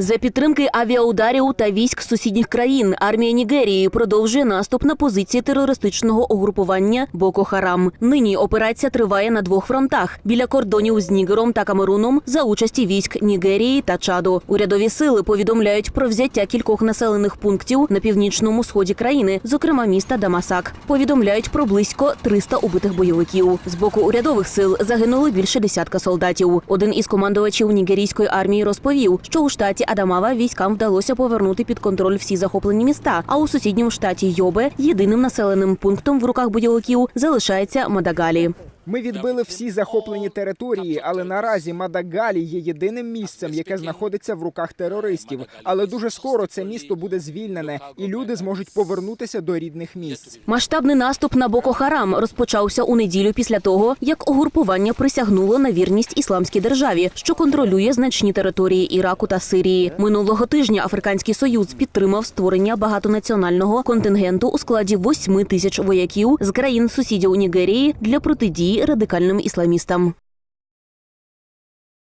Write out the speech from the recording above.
За підтримки авіаударів та військ сусідніх країн армія Нігерії продовжує наступ на позиції терористичного угрупування Боко Харам. Нині операція триває на двох фронтах біля кордонів з Нігером та Камеруном за участі військ Нігерії та Чаду. Урядові сили повідомляють про взяття кількох населених пунктів на північному сході країни, зокрема міста Дамасак. Повідомляють про близько 300 убитих бойовиків. З боку урядових сил загинули більше десятка солдатів. Один із командувачів нігерійської армії розповів, що у штаті Адамава військам вдалося повернути під контроль всі захоплені міста. А у сусідньому штаті Йобе єдиним населеним пунктом в руках бойовиків залишається Мадагалі. Ми відбили всі захоплені території, але наразі Мадагалі є єдиним місцем, яке знаходиться в руках терористів. Але дуже скоро це місто буде звільнене, і люди зможуть повернутися до рідних місць. Масштабний наступ на Боко Харам розпочався у неділю після того, як угрупування присягнуло на вірність ісламській державі, що контролює значні території Іраку та Сирії. Минулого тижня Африканський Союз підтримав створення багатонаціонального контингенту у складі 8 тисяч вояків з країн сусідів Нігерії для протидії радикальним ісламістам.